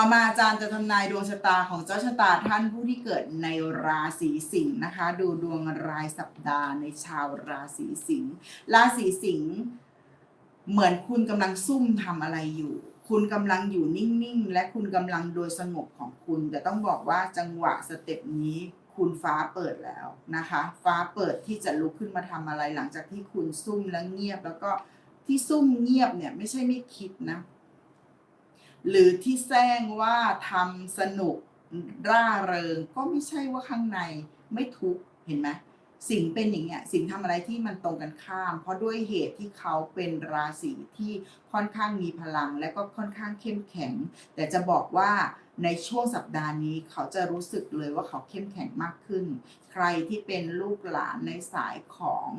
ต่อมาอาจารย์จะทำนายดวงชะตาของเจ้าชะตาท่านผู้ที่เกิดในราศีสิงห์นะคะ ดูดวงรายสัปดาห์ในชาวราศีสิงห์ราศีสิงห์เหมือนคุณกำลังซุ่มทำอะไรอยู่ คุณกำลังอยู่นิ่งๆ และคุณกำลังโดยสงบของคุณ แต่ต้องบอกว่าจังหวะสเต็ปนี้คุณฟ้าเปิดแล้วนะคะ ฟ้าเปิดที่จะลุกขึ้นมาทำอะไรหลังจากที่คุณซุ่มและเงียบ แล้วก็ที่ซุ่มเงียบเนี่ยไม่ใช่ไม่คิดนะ หรือที่แซงว่าทำสนุกร่าเริง ก็ไม่ใช่ว่าข้างในไม่ทุกข์เห็นไหมสิ่งเป็นอย่างเงี้ยสิ่งทำอะไรที่มันตรงกันข้าม เพราะด้วยเหตุที่เขาเป็นราศีที่ค่อนข้างมีพลัง และก็ค่อนข้างเข้มแข็ง แต่จะบอกว่าในช่วงสัปดาห์นี้เขาจะรู้สึกเลยว่าเขาเข้มแข็งมากขึ้น ใครที่เป็นลูกหลานในสายของ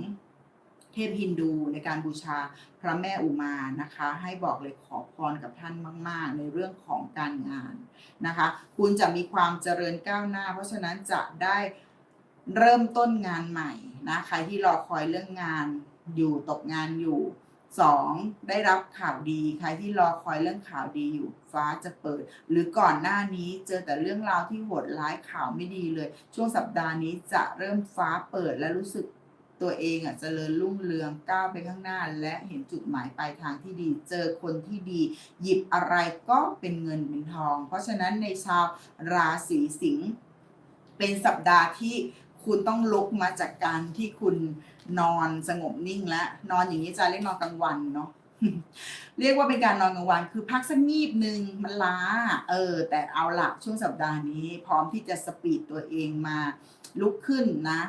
ทพฮินดูในการบูชาพระแม่อุมานะคะ ให้บอกเลยขอพรกับท่านมาก ๆ ในเรื่องของการงานนะคะ คุณจะมีความเจริญก้าวหน้า เพราะฉะนั้นจะได้เริ่มต้นงานใหม่นะใครที่รอคอยเรื่องงานอยู่ตกงานอยู่สองได้รับข่าวดีใครที่รอคอยเรื่องข่าวดีอยู่ฟ้าจะเปิด หรือก่อนหน้านี้เจอแต่เรื่องราวที่โหดร้ายข่าวไม่ดีเลย ช่วงสัปดาห์นี้จะเริ่มฟ้าเปิดและรู้สึก ตัวเองอะเจริญรุ่งเรืองก้าวไปข้างหน้า และเห็นจุดหมายปลายทางที่ดี เจอคนที่ดี หยิบอะไรก็เป็นเงินเป็นทอง เพราะฉะนั้นในชาวราศีสิงห์เป็นสัปดาห์ที่คุณต้องลุกมาจากการที่คุณนอนสงบนิ่งและนอนอย่างนี้จะเรียกนอนกลางวันเนาะเรียกว่าเป็นการนอนกลางวันคือพักสักงีบหนึ่งมันล้า เออ แต่เอาละช่วงสัปดาห์นี้ พร้อมที่จะสปีดตัวเองมาลุกขึ้นนะ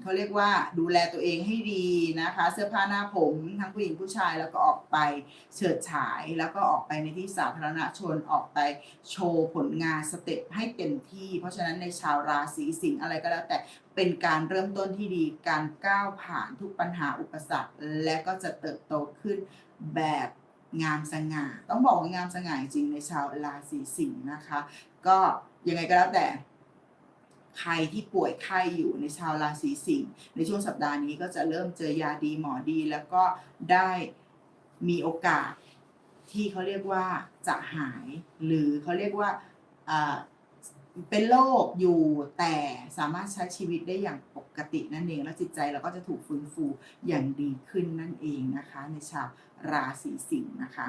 เขาเรียกว่าดูแลตัวเองให้ดีนะคะ เสื้อผ้าหน้าผมทั้งผู้หญิงผู้ชายแล้วก็ออกไปเฉิดฉาย แล้วก็ออกไปในที่สาธารณชนออกไปโชว์ผลงานสเต็ปให้เต็มที่ เพราะฉะนั้นในชาวราศีสิงห์อะไรก็แล้วแต่เป็นการเริ่มต้นที่ดีการก้าวผ่านทุกปัญหาอุปสรรค และก็จะเติบโตขึ้นแบบงามสง่า ต้องบอกว่างามสง่าจริงในชาวราศีสิงห์นะคะ ก็ยังไงก็แล้วแต่ ใครที่ป่วยไข้อยู่ในชาวราศีสิงห์ในช่วงสัปดาห์นี้ก็จะเริ่มเจอยาดีหมอดี แล้วก็ได้มีโอกาสที่เขาเรียกว่าจะหาย หรือเขาเรียกว่าเป็นโรคอยู่แต่สามารถใช้ชีวิตได้อย่างปกตินั่นเอง และจิตใจเราก็จะถูกฟื้นฟูอย่างดีขึ้นนั่นเองนะคะ ในชาวราศีสิงห์นะคะ